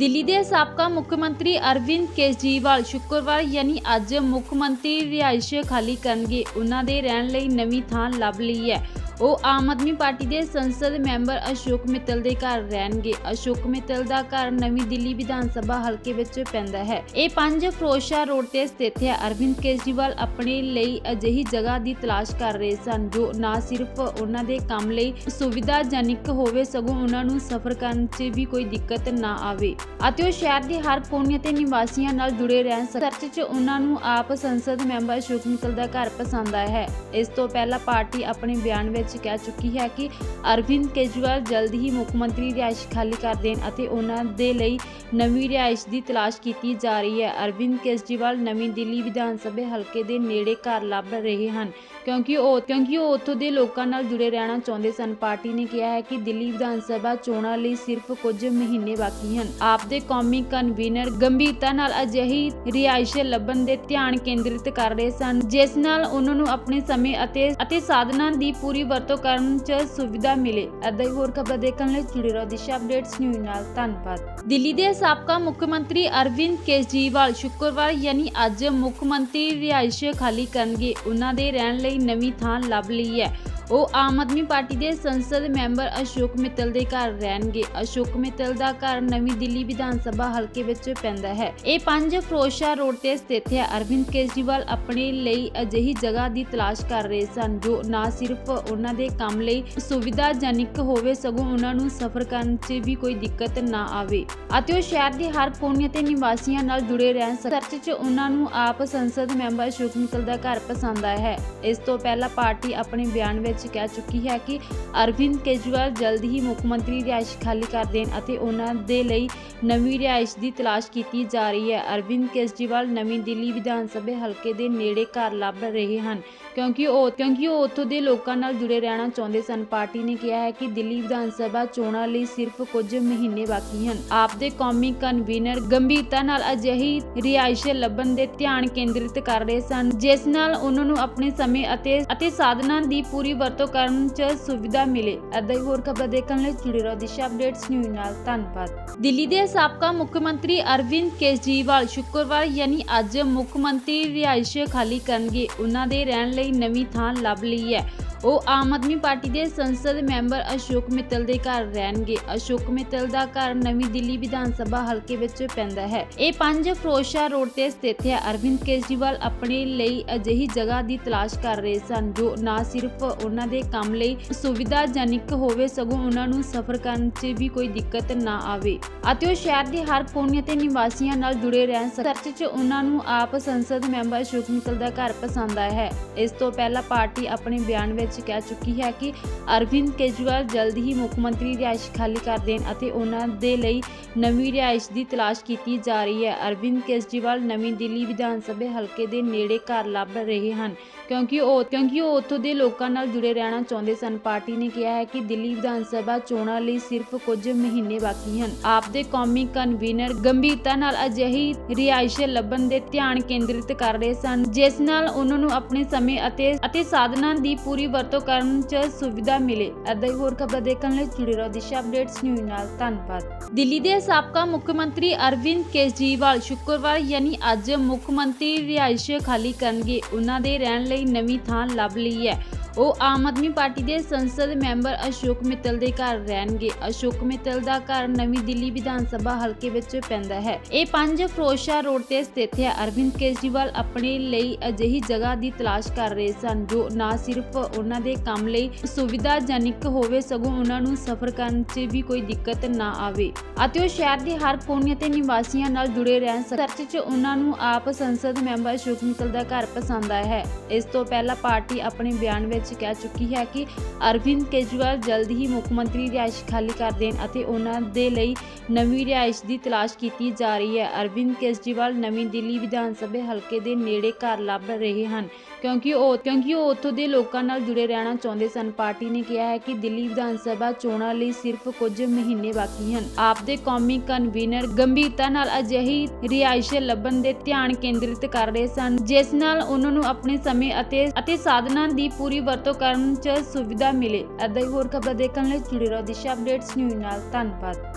ਦਿੱਲੀ ਦੇ ਸਾਬਕਾ ਮੁੱਖ ਮੰਤਰੀ ਅਰਵਿੰਦ ਕੇਜਰੀਵਾਲ ਸ਼ੁੱਕਰਵਾਰ ਯਾਨੀ ਅੱਜ ਮੁੱਖ ਮੰਤਰੀ ਰਿਹਾਇਸ਼ ਖਾਲੀ ਕਰਨਗੇ। ਉਹਨਾਂ ਦੇ ਰਹਿਣ ਲਈ ਨਵੀਂ ਥਾਂ ਲੱਭ ਲਈ ਹੈ। ਉਹ ਆਮ ਆਦਮੀ ਪਾਰਟੀ ਦੇ ਸੰਸਦ ਮੈਂਬਰ ਅਸ਼ੋਕ ਮਿੱਤਲ ਦੇ ਘਰ ਰਹਿਣਗੇ। ਅਸ਼ੋਕ ਮਿੱਤਲ ਦਾ ਘਰ ਨਵੀਂ ਦਿੱਲੀ ਵਿਧਾਨ ਸਭਾ ਹਲਕੇ ਵਿੱਚ ਪੈਂਦਾ ਹੈ। ਇਹ ਪੰਜ ਫਰੋਸ਼ਾ ਰੋਡ ਤੇ ਸਥਿਤ ਹੈ। ਅਰਵਿੰਦ ਕੇਜਰੀਵਾਲ ਆਪਣੇ ਲਈ ਅਜਿਹੀ ਜਗ੍ਹਾ ਦੀ ਤਲਾਸ਼ ਕਰ ਰਹੇ ਸਨ, ਜੋ ਨਾ ਸਿਰਫ ਉਹਨਾਂ ਦੇ ਕੰਮ ਲਈ ਸੁਵਿਧਾਜਨਕ ਹੋਵੇ, ਸਗੋਂ ਉਹਨਾਂ ਨੂੰ ਸਫ਼ਰ ਕਰਨ 'ਚ ਵੀ ਕੋਈ ਦਿੱਕਤ ਨਾ ਆਵੇ। ਅਤੇ ਉਹ ਸ਼ਹਿਰ ਦੇ ਹਰ ਕੋਨੇ ਤੇ ਨਿਵਾਸੀਆਂ ਨਾਲ ਜੁੜੇ ਰਹਿਣ ਸਰਚ 'ਚ ਉਹਨਾਂ ਨੂੰ ਆਪ ਸੰਸਦ ਮੈਂਬਰ ਅਸ਼ੋਕ ਮਿੱਤਲ ਦਾ ਘਰ ਪਸੰਦ ਆਇਆ ਹੈ। ਇਸ ਤੋਂ ਪਹਿਲਾਂ ਪਾਰਟੀ ਆਪਣੇ ਬਿਆਨ ਵਿੱਚ ਕਹਿ ਚੁੱਕੀ ਹੈ ਕਿ ਅਰਵਿੰਦ ਕੇਜਰੀਵਾਲ ਜਲਦ ਹੀ ਮੁੱਖ ਮੰਤਰੀ ਰਿਹਾਇਸ਼ ਖਾਲੀ ਕਰ ਦੇਣ ਅਤੇ ਉਹਨਾਂ ਦੇ ਲਈ ਨਵੀਂ ਰਿਹਾਇਸ਼ ਦੀ ਤਲਾਸ਼ ਕੀਤੀ ਜਾ ਰਹੀ ਹੈ। ਅਰਵਿੰਦ ਕੇਜਰੀਵਾਲ ਨਵੀਂ ਦਿੱਲੀ ਵਿਧਾਨ ਸਭਾ ਹਲਕੇ ਦੇ ਨੇੜੇ ਘਰ ਲੱਭ ਰਹੇ ਹਨ ਕਿਉਂਕਿ ਉਹ ਕਿਉਂਕਿ ਉਹ ਉੱਥੋਂ ਦੇ ਲੋਕਾਂ ਨਾਲ ਜੁੜੇ ਰਹਿਣਾ ਚਾਹੁੰਦੇ ਸਨ। ਪਾਰਟੀ ਨੇ ਕਿਹਾ ਹੈ ਕਿ ਦਿੱਲੀ ਵਿਧਾਨ ਸਭਾ ਚੋਣਾਂ ਲਈ ਸਿਰਫ ਕੁਝ ਮਹੀਨੇ ਬਾਕੀ ਹਨ। ਆਪ ਦੇ ਕੌਮੀ ਕਨਵੀਨਰ ਗੰਭੀਰਤਾ ਨਾਲ ਅਜਿਹੀ ਰਿਹਾਇਸ਼ ਲੱਭਣ ਦੇ ਧਿਆਨ ਕੇਂਦਰਿਤ ਕਰ ਰਹੇ ਸਨ, ਜਿਸ ਨਾਲ ਉਹਨਾਂ ਨੂੰ ਆਪਣੇ ਸਮੇਂ ਅਤੇ ਅਤੇ ਸਾਧਨਾਂ ਦੀ ਪੂਰੀ ਵਰਤੋਂ ਕਰਨ 'ਚ ਸੁਵਿਧਾ ਮਿਲੇ। ਅੱਧਾ ਹੀ ਹੋਰ ਖਬਰ ਦੇਖਣ ਲਈ ਜੁੜੇ ਰਹੋ ਦਿਸ਼ਾ ਅਪਡੇਟਸ ਨਿਊਜ਼ ਨਾਲ। ਧੰਨਵਾਦ। ਦਿੱਲੀ ਦੇ ਸਾਬਕਾ ਮੁੱਖ ਮੰਤਰੀ ਅਰਵਿੰਦ ਕੇਜਰੀਵਾਲ ਸ਼ੁੱਕਰਵਾਰ ਯਾਨੀ ਅੱਜ ਮੁੱਖ ਮੰਤਰੀ ਰਿਹਾਇਸ਼ ਖਾਲੀ ਕਰਨਗੇ। ਉਹਨਾਂ ਦੇ ਰਹਿਣ ਲਈ ਨਵੀਂ ਥਾਂ ਲੱਭ ਲਈ ਹੈ। ਉਹ ਆਮ ਆਦਮੀ ਪਾਰਟੀ ਦੇ ਸੰਸਦ ਮੈਂਬਰ ਅਸ਼ੋਕ ਮਿੱਤਲ ਦੇ ਘਰ ਰਹਿਣਗੇ। ਅਸ਼ੋਕ ਮਿੱਤਲ ਦਾ ਘਰ ਨਵੀਂ ਦਿੱਲੀ ਵਿਧਾਨ ਸਭਾ ਹਲਕੇ ਵਿੱਚ ਪੈਂਦਾ ਹੈ। ਇਹ ਪੰਜ ਫਰੋਸ਼ਾ ਰੋਡ ਤੇ ਸਥਿਤ ਹੈ। ਅਰਵਿੰਦ ਕੇਜਰੀਵਾਲ ਆਪਣੇ ਲਈ ਅਜਿਹੀ ਜਗ੍ਹਾ ਦੀ ਤਲਾਸ਼ ਕਰ ਰਹੇ ਸਨ, ਜੋ ਨਾ ਸਿਰਫ ਉਹਨਾਂ ਦੇ ਕੰਮ ਲਈ ਸੁਵਿਧਾਜਨਕ ਹੋਵੇ, ਸਗੋਂ ਉਹਨਾਂ ਨੂੰ ਸਫ਼ਰ ਕਰਨ 'ਚ ਵੀ ਕੋਈ ਦਿੱਕਤ ਨਾ ਆਵੇ। ਅਤੇ ਉਹ ਸ਼ਹਿਰ ਦੇ ਹਰ ਕੋਨੇ ਤੇ ਨਿਵਾਸੀਆਂ ਨਾਲ ਜੁੜੇ ਰਹਿਣ ਸਰਚ 'ਚ ਉਹਨਾਂ ਨੂੰ ਆਪ ਸੰਸਦ ਮੈਂਬਰ ਅਸ਼ੋਕ ਮਿੱਤਲ ਦਾ ਘਰ ਪਸੰਦ ਆਇਆ ਹੈ। ਇਸ ਤੋਂ ਪਹਿਲਾਂ ਪਾਰਟੀ ਆਪਣੇ ਬਿਆਨ ਵਿੱਚ ਕਹਿ ਚੁੱਕੀ ਹੈ ਕਿ ਅਰਵਿੰਦ ਕੇਜਰੀਵਾਲ ਜਲਦ ਹੀ ਮੁੱਖ ਮੰਤਰੀ ਰਿਹਾਇਸ਼ ਖਾਲੀ ਕਰ ਦੇਣ ਅਤੇ ਉਹਨਾਂ ਦੇ ਲਈ ਨਵੀਂ ਰਿਹਾਇਸ਼ ਦੀ ਤਲਾਸ਼ ਕੀਤੀ ਜਾ ਰਹੀ ਹੈ। ਅਰਵਿੰਦ ਕੇਜਰੀਵਾਲ ਨਵੀਂ ਦਿੱਲੀ ਵਿਧਾਨ ਸਭਾ ਹਲਕੇ ਦੇ ਨੇੜੇ ਘਰ ਲੱਭ ਰਹੇ ਹਨ ਕਿਉਂਕਿ ਉਹ ਕਿਉਂਕਿ ਉਹ ਉੱਥੋਂ ਦੇ ਲੋਕਾਂ ਨਾਲ ਜੁੜੇ ਰਹਿਣਾ ਚਾਹੁੰਦੇ ਸਨ। ਪਾਰਟੀ ਨੇ ਕਿਹਾ ਹੈ ਕਿ ਦਿੱਲੀ ਵਿਧਾਨ ਸਭਾ ਚੋਣਾਂ ਲਈ ਸਿਰਫ ਕੁਝ ਮਹੀਨੇ ਬਾਕੀ ਹਨ। ਆਪ ਦੇ ਕੌਮੀ ਕਨਵੀਨਰ ਗੰਭੀਰਤਾ ਨਾਲ ਅਜਿਹੀ ਰਿਹਾਇਸ਼ ਲੱਭਣ ਦੇ ਧਿਆਨ ਕੇਂਦਰਿਤ ਕਰ ਰਹੇ ਸਨ, ਜਿਸ ਨਾਲ ਉਹਨਾਂ ਨੂੰ ਆਪਣੇ ਸਮੇਂ ਅਤੇ ਅਤੇ ਸਾਧਨਾਂ ਦੀ ਪੂਰੀ ਵਰਤੋਂ ਕਰਨ 'ਚ ਸੁਵਿਧਾ ਮਿਲੇ। ਅੱਧਾ ਹੀ ਹੋਰ ਖਬਰ ਦੇਖਣ ਲਈ ਜੁੜੇ ਰਹੋ ਦਿਸ਼ਾ ਅਪਡੇਟਸ ਨਿਊਜ਼ ਨਾਲ। ਧੰਨਵਾਦ। ਦਿੱਲੀ ਦੇ ਸਾਬਕਾ ਮੁੱਖ ਮੰਤਰੀ ਅਰਵਿੰਦ ਕੇਜਰੀਵਾਲ ਸ਼ੁੱਕਰਵਾਰ ਯਾਨੀ ਅੱਜ ਮੁੱਖ ਮੰਤਰੀ ਰਿਹਾਇਸ਼ ਖਾਲੀ ਕਰਨਗੇ। ਉਹਨਾਂ ਦੇ ਰਹਿਣ ਲਈ ਨਵੀਂ ਥਾਂ ਲੱਭ ਲਈ ਹੈ। ਉਹ ਆਮ ਆਦਮੀ ਪਾਰਟੀ ਦੇ ਸੰਸਦ ਮੈਂਬਰ ਅਸ਼ੋਕ ਮਿੱਤਲ ਦੇ ਘਰ ਰਹਿਣਗੇ। ਅਸ਼ੋਕ ਮਿੱਤਲ ਦਾ ਘਰ ਨਵੀਂ ਦਿੱਲੀ ਵਿਧਾਨ ਸਭਾ ਹਲਕੇ ਵਿੱਚ ਪੈਂਦਾ ਹੈ। ਇਹ ਪੰਜ ਫਰੋਸ਼ਾ ਰੋਡ ਤੇ ਸਥਿਤ ਹੈ। ਅਰਵਿੰਦ ਕੇਜਰੀਵਾਲ ਆਪਣੇ ਲਈ ਅਜਿਹੀ ਜਗ੍ਹਾ ਦੀ ਤਲਾਸ਼ ਕਰ ਰਹੇ ਸਨ, ਜੋ ਨਾ ਸਿਰਫ ਉਹਨਾਂ ਦੇ ਕੰਮ ਲਈ ਸੁਵਿਧਾਜਨਕ ਹੋਵੇ, ਸਗੋਂ ਉਹਨਾਂ ਨੂੰ ਸਫ਼ਰ ਕਰਨ 'ਚ ਵੀ ਕੋਈ ਦਿੱਕਤ ਨਾ ਆਵੇ ਅਤੇ ਉਹ ਸ਼ਹਿਰ ਦੇ ਹਰ ਕੋਨੇ ਤੇ ਨਿਵਾਸੀਆਂ ਨਾਲ ਜੁੜੇ ਰਹਿਣ ਸਰਚ 'ਚ ਉਹਨਾਂ ਨੂੰ ਆਪ ਸੰਸਦ ਮੈਂਬਰ ਅਸ਼ੋਕ ਮਿੱਤਲ ਦਾ ਘਰ ਪਸੰਦ ਆਇਆ ਹੈ। ਇਸ ਤੋਂ ਪਹਿਲਾਂ ਪਾਰਟੀ ਆਪਣੇ ਬਿਆਨ ਵਿੱਚ ਕਹਿ ਚੁੱਕੀ ਹੈ ਕਿ ਅਰਵਿੰਦ ਕੇਜਰੀਵਾਲ ਜਲਦ ਹੀ ਮੁੱਖ ਮੰਤਰੀ ਰਿਹਾਇਸ਼ ਖਾਲੀ ਕਰ ਦੇਣ ਅਤੇ ਉਹਨਾਂ ਦੇ ਲਈ ਨਵੀਂ ਰਿਹਾਇਸ਼ ਦੀ ਤਲਾਸ਼ ਕੀਤੀ ਜਾ ਰਹੀ ਹੈ। ਅਰਵਿੰਦ ਕੇਜਰੀਵਾਲ ਨਵੀਂ ਦਿੱਲੀ ਵਿਧਾਨ ਸਭਾ ਹਲਕੇ ਦੇ ਨੇੜੇ ਘਰ ਲੱਭ ਰਹੇ ਹਨ। ਕਿਉਂਕਿ ਉਹ ਕਿਉਂਕਿ ਉਹ ਉੱਥੋਂ ਦੇ ਲੋਕਾਂ ਨਾਲ ਜੁੜੇ ਰਹਿਣਾ ਚਾਹੁੰਦੇ ਸਨ। ਪਾਰਟੀ ਨੇ ਕਿਹਾ ਹੈ ਕਿ ਦਿੱਲੀ ਵਿਧਾਨ ਸਭਾ ਚੋਣਾਂ ਲਈ ਸਿਰਫ ਕੁਝ ਮਹੀਨੇ ਬਾਕੀ ਹਨ। ਆਪ ਦੇ ਕੌਮੀ ਕਨਵੀਨਰ ਗੰਭੀਰਤਾ ਨਾਲ ਅਜਿਹੀ ਰਿਹਾਇਸ਼ ਲੱਭਣ ਦੇ ਧਿਆਨ ਕੇਂਦਰਿਤ ਕਰ ਰਹੇ ਸਨ, ਜਿਸ ਨਾਲ ਉਹਨਾਂ ਨੂੰ ਆਪਣੇ ਸਮੇਂ ਅਤੇ ਅਤੇ ਸਾਧਨਾਂ ਦੀ ਪੂਰੀ ਵਰਤੋਂ ਕਰਨ 'ਚ ਸੁਵਿਧਾ ਮਿਲੇ। ਅੱਧਾ ਹੀ ਹੋਰ ਖਬਰ ਦੇਖਣ ਲਈ ਜੁੜੇ ਰਹੋ ਦਿਸ਼ਾ ਅਪਡੇਟਸ ਨਿਊਜ਼ ਨਾਲ। ਧੰਨਵਾਦ। ਦਿੱਲੀ ਦੇ ਸਾਬਕਾ ਮੁੱਖ ਮੰਤਰੀ ਅਰਵਿੰਦ ਕੇਜਰੀਵਾਲ ਸ਼ੁੱਕਰਵਾਰ ਯਾਨੀ ਅੱਜ ਮੁੱਖ ਮੰਤਰੀ ਰਿਹਾਇਸ਼ ਖਾਲੀ ਕਰਨਗੇ। ਉਹਨਾਂ ਦੇ ਰਹਿਣ ਲਈ ਨਵੀਂ ਥਾਂ ਲੱਭ ਲਈ ਹੈ। ਉਹ ਆਮ ਆਦਮੀ ਪਾਰਟੀ ਦੇ ਸੰਸਦ ਮੈਂਬਰ ਅਸ਼ੋਕ ਮਿੱਤਲ ਦੇ ਘਰ ਰਹਿਣਗੇ। ਅਸ਼ੋਕ ਮਿੱਤਲ ਦਾ ਘਰ ਨਵੀਂ ਦਿੱਲੀ ਵਿਧਾਨ ਸਭਾ ਹਲਕੇ ਵਿੱਚ ਪੈਂਦਾ ਹੈ। ਇਹ ਪੰਜ ਫਰੋਸ਼ਾ ਰੋਡ ਤੇ ਸਥਿਤ ਹੈ। ਅਰਵਿੰਦ ਕੇਜਰੀਵਾਲ ਆਪਣੇ ਲਈ ਅਜਿਹੀ ਜਗ੍ਹਾ ਦੀ ਤਲਾਸ਼ ਕਰ ਰਹੇ ਸਨ ਜੋ ਨਾ ਸਿਰਫ ਉਹਨਾਂ ਦੇ ਕੰਮ ਲਈ ਸੁਵਿਧਾਜਨਕ ਹੋਵੇ, ਸਗੋਂ ਉਹਨਾਂ ਨੂੰ ਸਫ਼ਰ ਕਰਨ 'ਚ ਵੀ ਕੋਈ ਦਿੱਕਤ ਨਾ ਆਵੇ ਅਤੇ ਉਹ ਸ਼ਹਿਰ ਦੇ ਹਰ ਕੋਨੇ ਤੇ ਨਿਵਾਸੀਆਂ ਨਾਲ ਜੁੜੇ ਰਹਿਣ ਸਰਚ 'ਚ ਉਹਨਾਂ ਨੂੰ ਆਪ ਸੰਸਦ ਮੈਂਬਰ ਅਸ਼ੋਕ ਮਿੱਤਲ ਦਾ ਘਰ ਪਸੰਦ ਆਇਆ ਹੈ। ਇਸ ਤੋਂ ਪਹਿਲਾਂ ਪਾਰਟੀ ਆਪਣੇ ਬਿਆਨ ਵਿੱਚ ਕਹਿ ਚੁੱਕੀ ਹੈ ਕਿ ਅਰਵਿੰਦ ਕੇਜਰੀਵਾਲ ਜਲਦ ਹੀ ਮੁੱਖ ਮੰਤਰੀ ਰਿਹਾਇਸ਼ ਖਾਲੀ ਕਰ ਦੇਣ ਅਤੇ ਉਹਨਾਂ ਦੇ ਲਈ ਨਵੀਂ ਰਿਹਾਇਸ਼ ਦੀ ਤਲਾਸ਼ ਕੀਤੀ ਜਾ ਰਹੀ ਹੈ। ਅਰਵਿੰਦ ਕੇਜਰੀਵਾਲ ਨਵੀਂ ਦਿੱਲੀ ਵਿਧਾਨ ਸਭਾ ਹਲਕੇ ਦੇ ਨੇੜੇ ਘਰ ਲੱਭ ਰਹੇ ਹਨ। ਕਿਉਂਕਿ ਉਹ ਕਿਉਂਕਿ ਉਹ ਉੱਥੋਂ ਦੇ ਲੋਕਾਂ ਨਾਲ ਜੁੜੇ ਰਹਿਣਾ ਚਾਹੁੰਦੇ ਸਨ। ਪਾਰਟੀ ਨੇ ਕਿਹਾ ਹੈ ਕਿ ਦਿੱਲੀ ਵਿਧਾਨ ਸਭਾ ਚੋਣਾਂ ਲਈ ਸਿਰਫ ਕੁਝ ਮਹੀਨੇ ਬਾਕੀ ਹਨ। ਆਪ ਦੇ ਕੌਮੀ ਕਨਵੀਨਰ ਗੰਭੀਰਤਾ ਨਾਲ ਅਜਿਹੀ ਰਿਹਾਇਸ਼ ਲੱਭਣ ਦੇ ਧਿਆਨ ਕੇਂਦਰਿਤ ਕਰ ਰਹੇ ਸਨ, ਜਿਸ ਨਾਲ ਉਹਨਾਂ ਨੂੰ ਆਪਣੇ ਸਮੇਂ ਅਤੇ ਅਤੇ ਸਾਧਨਾਂ ਦੀ ਪੂਰੀ ਵਰਤੋਂ ਕਰਨ 'ਚ ਸੁਵਿਧਾ ਮਿਲੇ। ਅੱਧਾ ਹੀ ਹੋਰ ਖਬਰ ਦੇਖਣ ਲਈ ਜੁੜੇ ਰਹੋ। ਦਿਸ਼ਾ ਅਪਡੇਟਸ, ਨਿਊਜ਼ ਨਾਲ ਧੰਨਵਾਦ।